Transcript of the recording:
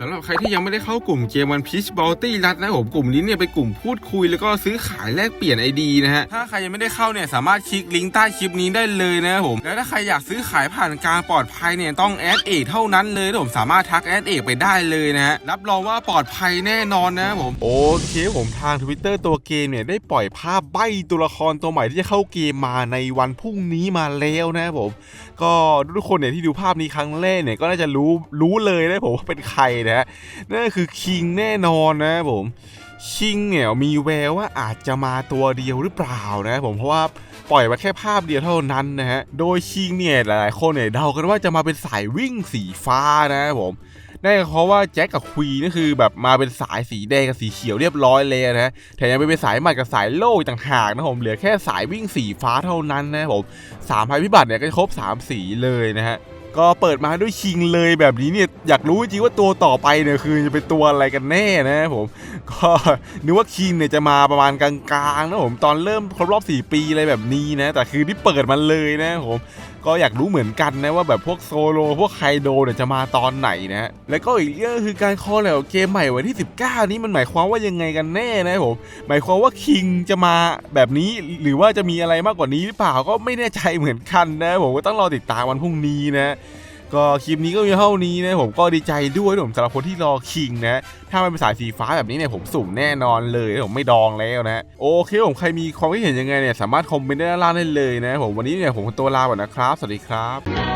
สำหรับใครที่ยังไม่ได้เข้ากลุ่มเกมวันพีชบอลตี้รัดนะผมกลุ่มนี้เนี่ยเป็นกลุ่มพูดคุยแล้วก็ซื้อขายแลกเปลี่ยนไอดีนะฮะถ้าใครยังไม่ได้เข้าเนี่ยสามารถคลิกลิงก์ใต้คลิปนี้ได้เลยนะผมแล้วถ้าใครอยากซื้อขายผ่านการปลอดภัยเนี่ยต้องแอดเอกเท่านั้นเลยผมสามารถทักแอดเอกไปได้เลยนะฮะรับรองว่าปลอดภัยแน่นอนนะผมโอเคผมทาง Twitter ตัวเกมเนี่ยได้ปล่อยภาพใบตัวละครตัวใหม่ที่จะเข้าเกมมาในวันพรุ่งนี้มาแล้วนะผมก็ทุกคนเนี่ยที่ดูภาพนี้ครั้งแรกเนี่ยก็น่าจะรู้รู้เลยนะผมว่าเป็นใครนะฮะนั่นคือคิงแน่นอนนะผมคิงเนี่ยมีแววว่าอาจจะมาตัวเดียวหรือเปล่านะผมเพราะว่าปล่อยมาแค่ภาพเดียวเท่านั้นนะฮะโดยคิงเนี่ยหลายๆคนเนี่ยเดากันว่าจะมาเป็นสายวิ่งสีฟ้านะครับผมนั่นเพราะว่าแจ็คกับควีนนี่คือแบบมาเป็นสายสีแดงกับสีเขียวเรียบร้อยเลยนะแถมยังเป็นสายหมัดกับสายโล่อีกต่างหากนะผมเหลือแค่สายวิ่งสีฟ้าเท่านั้นนะครับผมสามภัยพิบัติเนี่ยก็ครบ 3 สีเลยนะฮะ ก็เปิดมาด้วยคิงเลยแบบนี้เนี่ยอยากรู้จริงๆว่าตัวต่อไปเนี่ยคือจะเป็นตัวอะไรกันแน่นะผม ก็นึกว่าคิงเนี่ยจะมาประมาณกลางๆนะผมตอนเริ่มครบรอบ 4 ปีอะไรแบบนี้นะ แต่คือที่เปิดมาเลยนะผมก็อยากรู้เหมือนกันนะว่าแบบพวกโซโลพวกไคโดเนี่ยจะมาตอนไหนนะ แล้วก็อีกเรื่องคือการคอแลบเกมใหม่วันที่ 19 นี้มันหมายความว่ายังไงกันแน่นะผมหมายความว่าคิงจะมาแบบนี้หรือว่าจะมีอะไรมากกว่านี้หรือเปล่าก็ไม่แน่ใจเหมือนกันนะผมก็ต้องรอติดตามวันพรุ่งนี้นะ ก็คลิปนี้ก็มีเท่านี้นะผมก็ดีใจด้วยผมสำหรับคนที่รอคิงนะ ถ้ามันเป็นสายสีฟ้าแบบนี้เนี่ยผมสุ่มแน่นอนเลยผมไม่ดองแล้วนะ โอเคผมใครมีความคิดเห็นยังไงเนี่ยสามารถคอมเมนต์ได้านล่างได้เลยนะผมวันนี้เนี่ยผมตัวลาก่อนนะครับ สวัสดีครับ